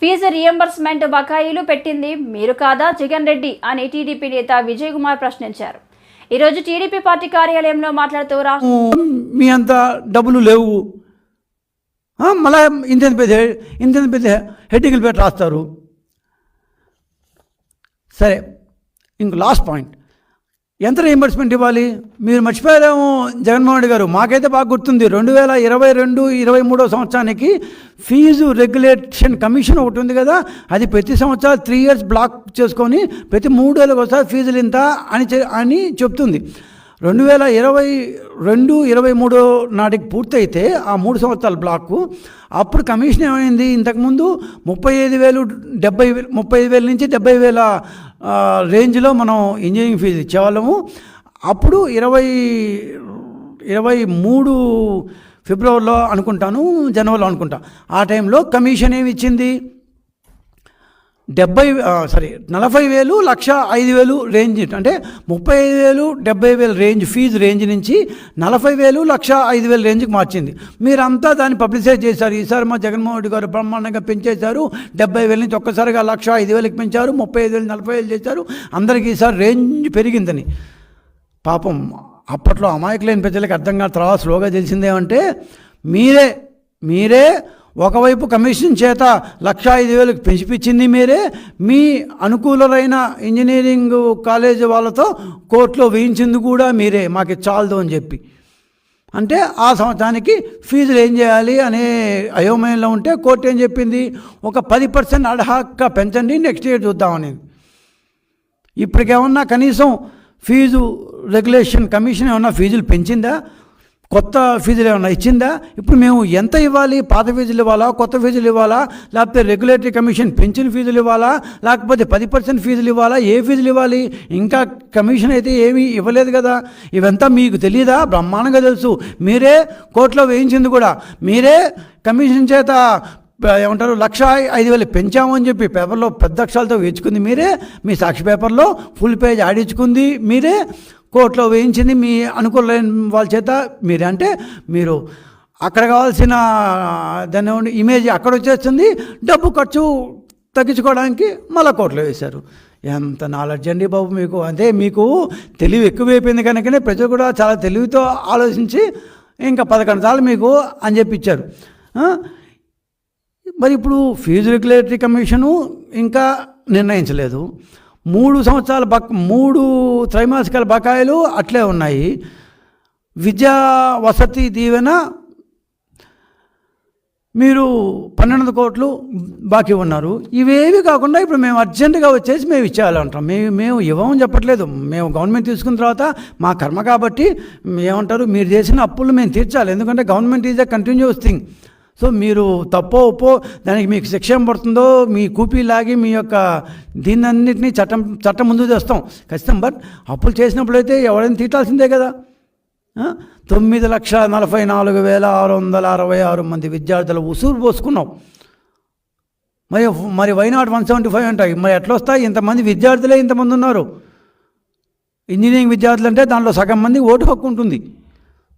Fee reimbursement బకాయిలు పెట్టింది మీరు కాదా? జగన్ రెడ్డి అని టీడీపీ నేత విజయ్ కుమార్ ప్రశ్నించారు. ఈరోజు టీడీపీ పార్టీ కార్యాలయంలో మాట్లాడుతూ రాష్ట్ర మీ అంత డబ్బులు లేవు. మళ్ళీ మళ్ళా ఇంత పెద్ద ఇంత పెద్ద హెడ్డింగ్లు పెట్టి రాస్తారు. సరే ఇంక లాస్ట్ పాయింట్ ఎంత రీఎంబర్స్మెంట్ ఇవ్వాలి? మీరు మర్చిపోయారేమో జగన్మోహన్ రెడ్డి గారు. మాకైతే బాగా గుర్తుంది. రెండు వేల ఇరవై రెండు ఇరవై మూడో సంవత్సరానికి ఫీజు రెగ్యులేషన్ కమిషన్ ఒకటి ఉంది కదా. అది ప్రతి సంవత్సరం త్రీ ఇయర్స్ బ్లాక్ చేసుకొని ప్రతి మూడు వేలకు ఒకసారి ఫీజులు ఇంత అని చె- అని చెప్తుంది. రెండు వేల ఇరవై రెండు ఇరవై మూడో నాటికి పూర్తయితే ఆ మూడు సంవత్సరాల బ్లాక్ అప్పుడు కమిషన్ ఏమైంది? ఇంతకుముందు ముప్పై ఐదు వేలు డెబ్బై ముప్పై ఐదు వేల నుంచి డెబ్బై వేల రేంజ్లో మనం ఇంజనీరింగ్ ఫీజు ఇచ్చేవాళ్ళము. అప్పుడు ఇరవై ఇరవై మూడు ఫిబ్రవరిలో అనుకుంటాను జనవరిలో అనుకుంటా. ఆ టైంలో కమిషన్ ఏమి ఇచ్చింది? డెబ్బై సారీ నలభై వేలు లక్ష ఐదు వేలు రేంజ్ అంటే ముప్పై ఐదు వేలు డెబ్బై వేలు రేంజ్ ఫీజు రేంజ్ నుంచి నలభై వేలు లక్ష ఐదు వేలు రేంజ్కి మార్చింది. మీరంతా దాన్ని పబ్లిసైజ్ చేశారు. ఈసారి మా జగన్మోహన్ రెడ్డి గారు బ్రహ్మాండంగా పెంచేశారు. డెబ్బై వేల నుంచి ఒక్కసారిగా లక్ష ఐదు వేలకు పెంచారు. ముప్పై ఐదు వేలు నలభై వేలు చేశారు. అందరికీ ఈసారి రేంజ్ పెరిగిందని. పాపం అప్పట్లో అమాయకులైన ప్రజలకు అర్థం కాదు తర్వాత స్లోగా తెలిసిందేమంటే మీరే మీరే ఒకవైపు కమిషన్ చేత లక్ష ఐదు వేలకు పెంచిపించింది మీరే మీ అనుకూలరైన ఇంజనీరింగ్ కాలేజ్ వాళ్ళతో కోర్టులో వేయించింది కూడా మీరే మాకు చాలదు అని చెప్పి. అంటే ఆ సంవత్సరానికి ఫీజులు ఏం చేయాలి అనే అయోమయంలో ఉంటే కోర్టు ఏం చెప్పింది? ఒక పది పర్సెంట్ అడహాక్గా పెంచండి నెక్స్ట్ ఇయర్ చూద్దామని ఇప్పటికేమన్నా కనీసం ఫీజు రెగ్యులేషన్ కమిషన్ ఏమన్నా ఫీజులు పెంచిందా? కొత్త ఫీజులు ఏమైనా ఇచ్చిందా? ఇప్పుడు మేము ఎంత ఇవ్వాలి? పాత ఫీజులు ఇవ్వాలా? కొత్త ఫీజులు ఇవ్వాలా? లేకపోతే రెగ్యులేటరీ కమిషన్ పెంచిన ఫీజులు ఇవ్వాలా? లేకపోతే పది పర్సెంట్ ఫీజులు ఇవ్వాలా? ఏ ఫీజులు ఇవ్వాలి? ఇంకా కమిషన్ అయితే ఏమీ ఇవ్వలేదు కదా. ఇవంతా మీకు తెలియదా బ్రహ్మాండంగా తెలుసు. మీరే కోర్టులో వేయించింది కూడా. మీరే కమిషన్ చేత ఏమంటారు లక్ష ఐదు వేలు పెంచామని చెప్పి పేపర్లో పెద్ద అక్షరాలతో వేయించుకుంది మీరే. మీ సాక్షి పేపర్లో ఫుల్ పేజ్ ఆడించుకుంది మీరే. కోర్టులో వేయించింది మీ అనుకూలమైన వాళ్ళ చేత మీరంటే అంటే మీరు అక్కడ కావాల్సిన దాన్ని ఇమేజ్ అక్కడ వచ్చేస్తుంది డబ్బు ఖర్చు తగ్గించుకోవడానికి మళ్ళీ కోర్టులో వేశారు. ఎంత నాలెడ్జ్ అండి బాబు మీకు. అదే మీకు తెలివి ఎక్కువైపోయింది కనుకనే ప్రజలు కూడా చాలా తెలివితో ఆలోచించి ఇంకా పదకొండు సార్లు మీకు అని చెప్పి ఇచ్చారు. మరి ఇప్పుడు ఫీజు రెగ్యులేటరీ కమిషను ఇంకా నిర్ణయించలేదు. మూడు సంవత్సరాల బక్ మూడు త్రైమాసికాల బకాయిలు అట్లే ఉన్నాయి. విద్యా వసతి దీవెన మీరు పన్నెండు కోట్లు బాకీ ఉన్నారు. ఇవేవి కాకుండా ఇప్పుడు మేము అర్జెంటుగా వచ్చేసి మేము ఇచ్చేయాలంటాం. మేము మేము ఇవ్వమని చెప్పట్లేదు. మేము గవర్నమెంట్ తీసుకున్న తర్వాత మా కర్మ కాబట్టి ఏమంటారు మీరు చేసిన అప్పులు మేము తీర్చాలి. ఎందుకంటే government is a continuous thing. So మీరు తప్పో ఒప్పో దానికి మీకు శిక్ష ఏం పడుతుందో మీ కూపీ లాగి మీ యొక్క దీన్నన్నింటినీ చట్టం చట్టం ముందు తెస్తాం. ఖచ్చితం. బట్ అప్పులు చేసినప్పుడైతే ఎవరైనా తీర్చాల్సిందే కదా. తొమ్మిది లక్షల నలభై నాలుగు వేల ఆరు వందల అరవై ఆరు మంది విద్యార్థులు ఉసూరు పోసుకున్నాం. మరి మరి వైనాట్ వన్ సెవెంటీ ఫైవ్ ఉంటాయి మరి ఎట్లా వస్తాయి? ఇంతమంది విద్యార్థులే ఇంతమంది ఉన్నారు. ఇంజనీరింగ్ విద్యార్థులు అంటే దాంట్లో సగం మంది ఓటు హక్కు ఉంటుంది.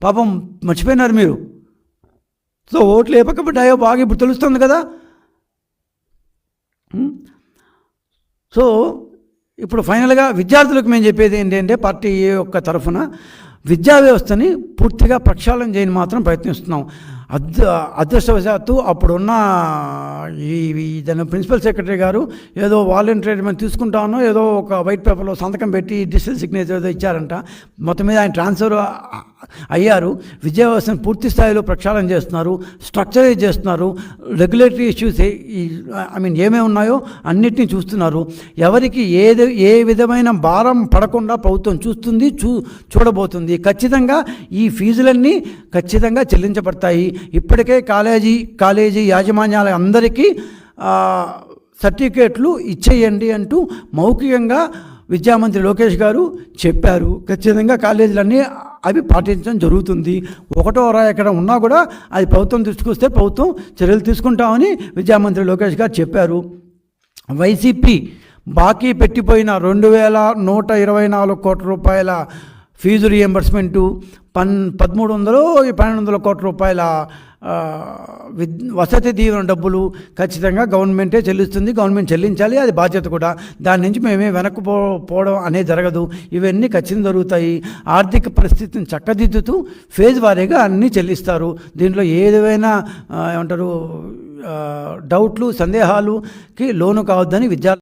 పాపం మర్చిపోయినారు మీరు. సో ఓట్లు ఏ పక్క పడ్డాయో బాగా ఇప్పుడు తెలుస్తుంది కదా. సో ఇప్పుడు ఫైనల్గా విద్యార్థులకు మేము చెప్పేది ఏంటంటే పార్టీ యొక్క తరఫున విద్యా వ్యవస్థని పూర్తిగా ప్రక్షాళన చేయని మాత్రం ప్రయత్నిస్తున్నాం. అద్ అదృష్టవశాత్తు అప్పుడున్న ఈ దాని ప్రిన్సిపల్ సెక్రటరీ గారు ఏదో వాలంటీర్ మనం తీసుకుంటానో ఏదో ఒక వైట్ పేపర్లో సంతకం పెట్టి డిజిటల్ సిగ్నేచర్ ఏదో ఇచ్చారంట. మొత్తం మీద ఆయన ట్రాన్స్ఫర్ అయ్యారు. విజయవాసను పూర్తి స్థాయిలో ప్రక్షాళన చేస్తున్నారు. స్ట్రక్చరైజ్ చేస్తున్నారు. రెగ్యులేటరీ ఇష్యూస్ ఐ మీన్ ఏమేమి ఉన్నాయో అన్నిటినీ చూస్తున్నారు. ఎవరికి ఏది ఏ విధమైన భారం పడకుండా ప్రభుత్వం చూస్తుంది చూ చూడబోతుంది. ఖచ్చితంగా ఈ ఫీజులన్నీ ఖచ్చితంగా చెల్లించబడతాయి. ఇప్పటికే కాలేజీ కాలేజీ యాజమాన్యాల అందరికీ సర్టిఫికేట్లు ఇచ్చేయండి అంటూ మౌఖికంగా విద్యామంత్రి లోకేష్ గారు చెప్పారు. ఖచ్చితంగా కాలేజీలన్నీ అవి పాటించడం జరుగుతుంది. ఒకటో రా ఎక్కడ ఉన్నా కూడా అది ప్రభుత్వం దృష్టికి వస్తే ప్రభుత్వం చర్యలు తీసుకుంటామని విద్యామంత్రి లోకేష్ గారు చెప్పారు. వైసీపీ బాకీ పెట్టిపోయిన రెండు వేల నూట ఇరవై నాలుగు కోట్ల రూపాయల ఫీజు రియంబర్స్మెంటు పన్ పదమూడు వందలు పన్నెండు వందల కోట్ల రూపాయల విద్ వసతి దీవెన డబ్బులు ఖచ్చితంగా గవర్నమెంటే చెల్లిస్తుంది. గవర్నమెంట్ చెల్లించాలి. అది బాధ్యత కూడా. దాని నుంచి మేమే వెనక్కి పో పోవడం అనేది జరగదు. ఇవన్నీ ఖచ్చితంగా జరుగుతాయి. ఆర్థిక పరిస్థితిని చక్కదిద్దుతూ ఫేజ్ వారీగా అన్నీ చెల్లిస్తారు. దీంట్లో ఏదైనా ఏమంటారు డౌట్లు సందేహాలుకి లోను కావద్దని విద్యార్థి